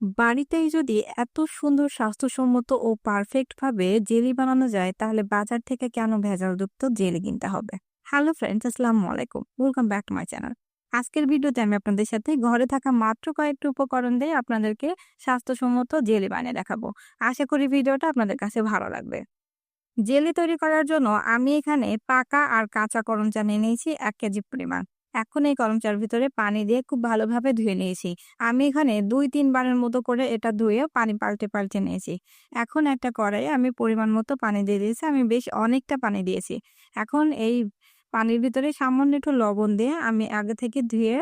বাড়িতেই যদি এত সুন্দর স্বাস্থ্যসম্মত ও পারফেক্ট ভাবে জেলি বানানো যায়, তাহলে বাজার থেকে কেন ভেজালযুক্ত জেলি কিনতে হবে? হ্যালো ফ্রেন্ডস আসসালামু আলাইকুম। Welcome back to my channel আজকের ভিডিওতে আমি আপনাদের সাথে ঘরে থাকা মাত্র কয়েকটি উপকরণ দিয়ে আপনাদেরকে স্বাস্থ্যসম্মত জেলি বানিয়ে দেখাবো। আশা করি ভিডিওটা আপনাদের কাছে ভালো লাগবে। জেলি তৈরি করার জন্য আমি এখানে পাকা আর কাঁচা করমচা নিয়ে নিয়েছি এক কেজি পরিমাণ। এখন এই করমচার ভিতরে পানি দিয়ে খুব ভালোভাবে ধুয়ে নিয়েছি। আমি এখানে দুই তিনবারের মতো করে এটা ধুয়ে পানি পাল্টে পাল্টে নিয়েছি। এখন একটা কড়াইয়ে আমি পরিমাণ মতো পানি দিয়ে দিয়েছি। আমি বেশ অনেকটা পানি দিয়েছি। এখন এই পানির ভিতরে সামান্য একটু লবণ দিয়ে আমি আগে থেকে ধুয়ে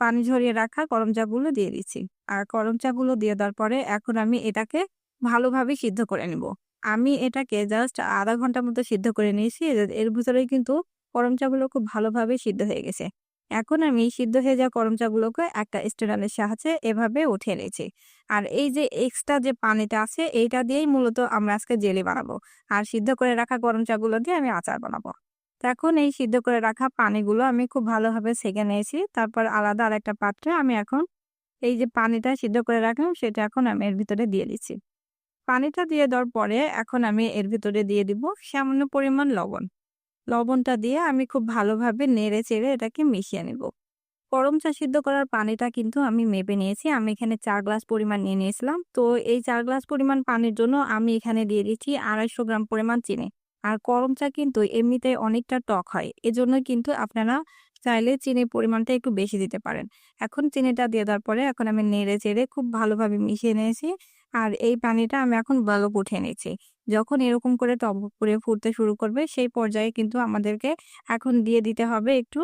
পানি ঝরিয়ে রাখা করমচাগুলো দিয়ে দিচ্ছি। আর করমচাগুলো দিয়ে দেওয়ার পরে এখন আমি এটাকে ভালোভাবে সিদ্ধ করে নিব। আমি এটাকে জাস্ট আধা ঘণ্টার মতো সিদ্ধ করে নিয়েছি। এর ভিতরেই কিন্তু করমচাগুলো খুব ভালোভাবে সিদ্ধ হয়ে গেছে। এখন আমি সিদ্ধ হয়ে যাওয়া করমচাগুলোকে একটা স্টেনারের সাহায্যে এভাবে উঠে নিয়েছি। আর এই যে এক্সট্রা যে পানিটা আছে, এইটা দিয়েই মূলত আমরা আজকে জেলি বানাবো। আর সিদ্ধ করে রাখা করমচাগুলো দিয়ে আমি আচার বানাবো। এখন এই সিদ্ধ করে রাখা পানিগুলো আমি খুব ভালোভাবে সেকে নিয়েছি। তারপর আলাদা আর একটা পাত্রে আমি এখন এই যে পানিটা সিদ্ধ করে রাখলাম, সেটা এখন আমি এর ভিতরে দিয়ে দিচ্ছি। পানিটা দিয়ে দেওয়ার পরে এখন আমি এর ভিতরে দিয়ে দিব সামান্য পরিমাণ লবণ। লবণটা দিয়ে আমি খুব ভালোভাবে নেড়ে চেড়ে এটাকে মিশিয়ে নেব। গরম চা সিদ্ধ করার পানিটা কিন্তু আমি মেপে নিয়েছি। আমি এখানে চার গ্লাস পরিমাণ নিয়ে নিয়েছিলাম। তো এই চার গ্লাস পরিমাণ পানির জন্য আমি এখানে দিয়ে দিচ্ছি আড়াইশো গ্রাম পরিমাণ চিনি। আর গরম চা কিন্তু এমনিতে অনেকটা টক হয়। এজন্য কিন্তু আপনারা চাইলে চিনির পরিমাণটা একটু বেশি দিতে পারেন। এখন চিনিটা দিয়ে দেওয়ার পরে এখন আমি নেড়ে চেড়ে খুব ভালোভাবে মিশিয়ে নিয়েছি। আর এই পানিটা আমি এখন বলক উঠে নিয়েছি। যখন এরকম করে টবক করে ফুটতে শুরু করবে, সেই পর্যায়ে কিন্তু আমাদেরকে এখন দিয়ে দিতে হবে একটু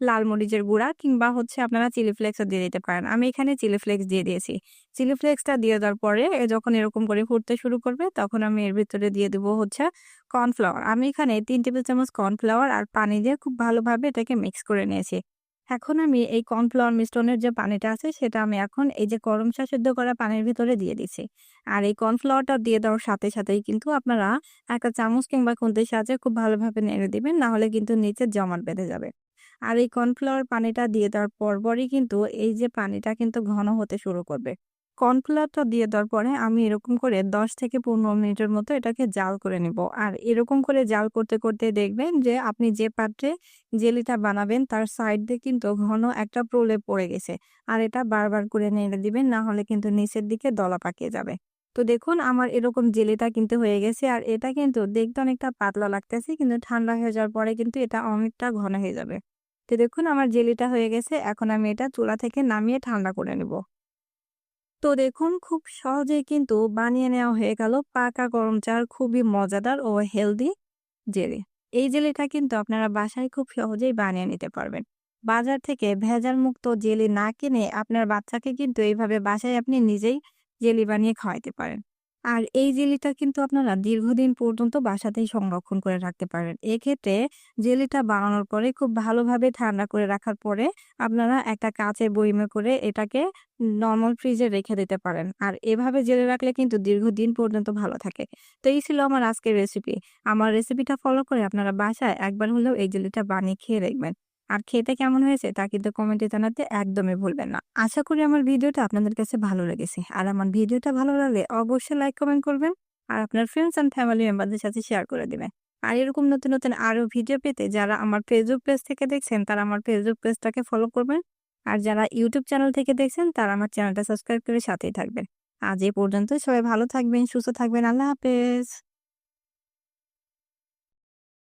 লাল মরিচের গুঁড়া কিংবা হচ্ছে আপনারা চিলি ফ্লেক্সও দিয়ে দিতে পারেন। আমি এখানে চিলি ফ্লেক্স দিয়ে দিয়েছি। চিলি ফ্লেক্সটা দিয়ে দেওয়ার পরে যখন এরকম করে ফুটতে শুরু করবে, তখন আমি এর ভিতরে দিয়ে দেবো হচ্ছে কর্নফ্লাওয়ার। আমি এখানে তিন টেবিল চামচ কর্নফ্লাওয়ার আর পানি দিয়ে খুব ভালোভাবে এটাকে মিক্স করে নিয়েছি। এখন আমি এই কর্নফ্লাওয়ার মিশ্রণের যে পানিটা আছে, সেটা আমি এখন এই যে গরম চা সেদ্ধ করা পানির ভিতরে দিয়ে দিচ্ছি আর এই কর্নফ্লাওয়ারটা দিয়ে দেওয়ার সাথে সাথেই কিন্তু আপনারা একটা চামচ কিংবা খুন্তির সাহায্যে খুব ভালোভাবে নেড়ে দিবেন, নাহলে কিন্তু নিচে জমাট বেঁধে যাবে। আর এই কর্নফ্লাওয়ার পানিটা দিয়ে দেওয়ার পরপরই কিন্তু এই যে পানিটা কিন্তু ঘন হতে শুরু করবে। কর্নফ্লাওয়ারটা দিয়ে দেওয়ার পরে আমি এরকম করে দশ থেকে পনেরো মিনিটের মতো এটাকে জাল করে নিব। আর এরকম করে জাল করতে করতে দেখবেন যে আপনি যে পাত্রে জেলিটা বানাবেন তার সাইড দিয়ে কিন্তু ঘন একটা প্রলেপ পড়ে গেছে। আর এটা বারবার করে নেড়ে দিবেন, না হলে কিন্তু নিচের দিকে দলা পাকিয়ে যাবে। তো দেখুন আমার এরকম জেলিটা কিন্তু হয়ে গেছে। আর এটা কিন্তু দেখতে অনেকটা পাতলা লাগতেছে, কিন্তু ঠান্ডা হয়ে যাওয়ার পরে কিন্তু এটা অনেকটা ঘন হয়ে যাবে। তো দেখুন আমার জেলিটা হয়ে গেছে, এখন আমি এটা চুলা থেকে নামিয়ে ঠান্ডা করে নেব। তো দেখুন, খুব সহজেই কিন্তু বানিয়ে নেওয়া হয়ে গেল পাকা গরম চার খুবই মজাদার ও হেলদি জেলি। এই জেলিটা কিন্তু আপনারা বাসায় খুব সহজেই বানিয়ে নিতে পারবেন। বাজার থেকে ভেজাল মুক্ত জেলি না কিনে আপনার বাচ্চাকে কিন্তু এইভাবে বাসায় আপনি নিজেই জেলি বানিয়ে খাওয়াইতে পারেন। আর এই জেলিটা কিন্তু আপনারা দীর্ঘদিন পর্যন্ত বাসাতেই সংরক্ষণ করে রাখতে পারেন। এক্ষেত্রে জেলিটা বানানোর পরে খুব ভালোভাবে ঠান্ডা করে রাখার পরে আপনারা একটা কাঁচের বইমে করে এটাকে নর্মাল ফ্রিজে রেখে দিতে পারেন। আর এভাবে জেলে রাখলে কিন্তু দীর্ঘদিন পর্যন্ত ভালো থাকে। তো এই ছিল আমার আজকের রেসিপি আমার রেসিপিটা ফলো করে আপনারা বাসায় একবার হলেও এই জেলিটা বানিয়ে খেয়ে দেখবেন। আর খেতে কেমন হয়েছে তা কিন্তু কমেন্টে জানাতে একদমই ভুলবেন না। আশা করি আমার ভিডিওটা আপনাদের কাছে ভালো লেগেছে। আর আমার ভিডিওটা ভালো লাগলে অবশ্যই লাইক, কমেন্ট করবেন আর আপনার ফ্রেন্ডস অ্যান্ড ফ্যামিলি মেম্বারদের সাথে শেয়ার করে দিবেন। আর এরকম নতুন নতুন আরও ভিডিও পেতে যারা আমার ফেসবুক পেজ থেকে দেখছেন, তারা আমার ফেসবুক পেজটাকে ফলো করবেন। আর যারা ইউটিউব চ্যানেল থেকে দেখছেন, তারা আমার চ্যানেলটা সাবস্ক্রাইব করে সাথেই থাকবেন। আজ এই পর্যন্ত সবাই ভালো থাকবেন, সুস্থ থাকবেন। আল্লাহ হাফেজ।